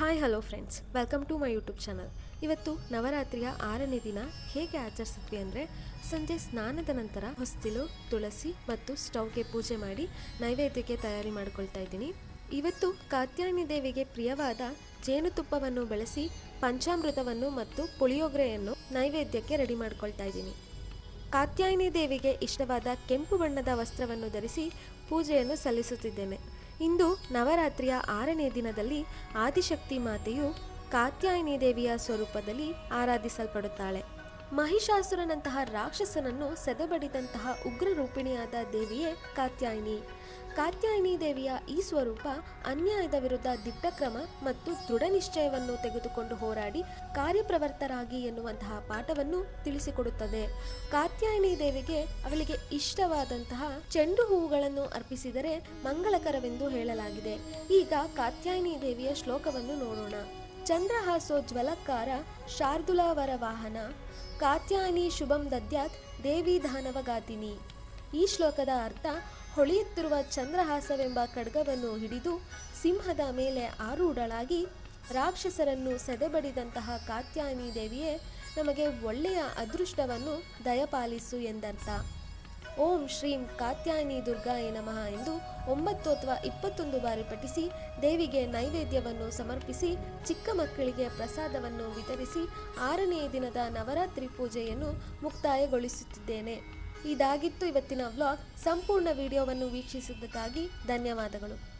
Hi hello friends welcome to my YouTube channel ಇವತ್ತು ನವರಾತ್ರಿಯ ಆರನೇ ದಿನ ಹೇಗೆ ಆಚರಿಸಿದ್ವಿ ಅಂದರೆ ಸಂಜೆ ಸ್ನಾನದ ನಂತರ ಹೊಸ್ತಿಲು, ತುಳಸಿ ಮತ್ತು ಸ್ಟವ್ಗೆ ಪೂಜೆ ಮಾಡಿ ನೈವೇದ್ಯಕ್ಕೆ ತಯಾರಿ ಮಾಡ್ಕೊಳ್ತಾ ಇದ್ದೀನಿ. ಇವತ್ತು ಕಾತ್ಯಾಯಿನಿ ದೇವಿಗೆ ಪ್ರಿಯವಾದ ಜೇನುತುಪ್ಪವನ್ನು ಬಳಸಿ, ಪಂಚಾಮೃತವನ್ನು ಮತ್ತು ಪುಳಿಯೋಗರೆಯನ್ನು ನೈವೇದ್ಯಕ್ಕೆ ರೆಡಿ ಮಾಡ್ಕೊಳ್ತಾ ಇದ್ದೀನಿ. ಕಾತ್ಯಾಯಿನಿ ದೇವಿಗೆ ಇಷ್ಟವಾದ ಕೆಂಪು ಬಣ್ಣದ ವಸ್ತ್ರವನ್ನು ಧರಿಸಿ ಪೂಜೆಯನ್ನು ಸಲ್ಲಿಸುತ್ತಿದ್ದೇನೆ. ಇಂದು ನವರಾತ್ರಿಯ ಆರನೇ ದಿನದಲ್ಲಿ ಆದಿಶಕ್ತಿ ಮಾತೆಯು ಕಾತ್ಯಾಯನಿ ದೇವಿಯ ಸ್ವರೂಪದಲ್ಲಿ ಆರಾಧಿಸಲ್ಪಡುತ್ತಾಳೆ. ಮಹಿಷಾಸುರನಂತಹ ರಾಕ್ಷಸನನ್ನು ಸೆದೆಬಡಿದಂತಹ ಉಗ್ರರೂಪಿಣಿಯಾದ ದೇವಿಯೇ ಕಾತ್ಯಾಯಿನಿ. ಕಾತ್ಯಾಯಿನಿ ದೇವಿಯ ಈ ಸ್ವರೂಪ ಅನ್ಯಾಯದ ವಿರುದ್ಧ ದಿಟ್ಟಕ್ರಮ ಮತ್ತು ದೃಢ ನಿಶ್ಚಯವನ್ನು ತೆಗೆದುಕೊಂಡು ಹೋರಾಡಿ ಕಾರ್ಯಪ್ರವರ್ತರಾಗಿ ಎನ್ನುವಂತಹ ಪಾಠವನ್ನು ತಿಳಿಸಿಕೊಡುತ್ತದೆ. ಕಾತ್ಯಾಯಿನಿ ದೇವಿಗೆ ಅವಳಿಗೆ ಇಷ್ಟವಾದಂತಹ ಚೆಂಡು ಹೂವುಗಳನ್ನು ಅರ್ಪಿಸಿದರೆ ಮಂಗಳಕರವೆಂದು ಹೇಳಲಾಗಿದೆ. ಈಗ ಕಾತ್ಯಾಯಿನಿ ದೇವಿಯ ಶ್ಲೋಕವನ್ನು ನೋಡೋಣ. ಚಂದ್ರಹಾಸೋಜ್ವಲಕಾರ ಶಾರ್ದುಲಾವರ ವಾಹನ ಕಾತ್ಯಾನಿ ಶುಭಂ ದದ್ಯಾತ್ ದೇವಿ ದಾನವಗಾತಿನಿ ಈ ಶ್ಲೋಕದ ಅರ್ಥ, ಹೊಳೆಯುತ್ತಿರುವ ಚಂದ್ರಹಾಸವೆಂಬ ಖಡ್ಗವನ್ನು ಹಿಡಿದು ಸಿಂಹದ ಮೇಲೆ ಆರೂಢಳಾಗಿ ರಾಕ್ಷಸರನ್ನು ಸದೆಬಡಿದಂತಹ ಕಾತ್ಯಾನಿ ದೇವಿಯೇ, ನಮಗೆ ಒಳ್ಳೆಯ ಅದೃಷ್ಟವನ್ನು ದಯಪಾಲಿಸು ಎಂದರ್ಥ. ಓಂ ಶ್ರೀಂ ಕಾತ್ಯಾಯಿನಿ ದುರ್ಗಾಯ ನಮಃ ಎಂದು ಒಂಬತ್ತು ಅಥವಾ ಇಪ್ಪತ್ತೊಂದು ಬಾರಿ ಪಠಿಸಿ, ದೇವಿಗೆ ನೈವೇದ್ಯವನ್ನು ಸಮರ್ಪಿಸಿ, ಚಿಕ್ಕ ಮಕ್ಕಳಿಗೆ ಪ್ರಸಾದವನ್ನು ವಿತರಿಸಿ, ಆರನೇ ದಿನದ ನವರಾತ್ರಿ ಪೂಜೆಯನ್ನು ಮುಕ್ತಾಯಗೊಳಿಸುತ್ತಿದ್ದೇನೆ. ಇದಾಗಿತ್ತು ಇವತ್ತಿನ ವ್ಲಾಗ್. ಸಂಪೂರ್ಣ ವಿಡಿಯೋವನ್ನು ವೀಕ್ಷಿಸಿದ್ದಕ್ಕಾಗಿ ಧನ್ಯವಾದಗಳು.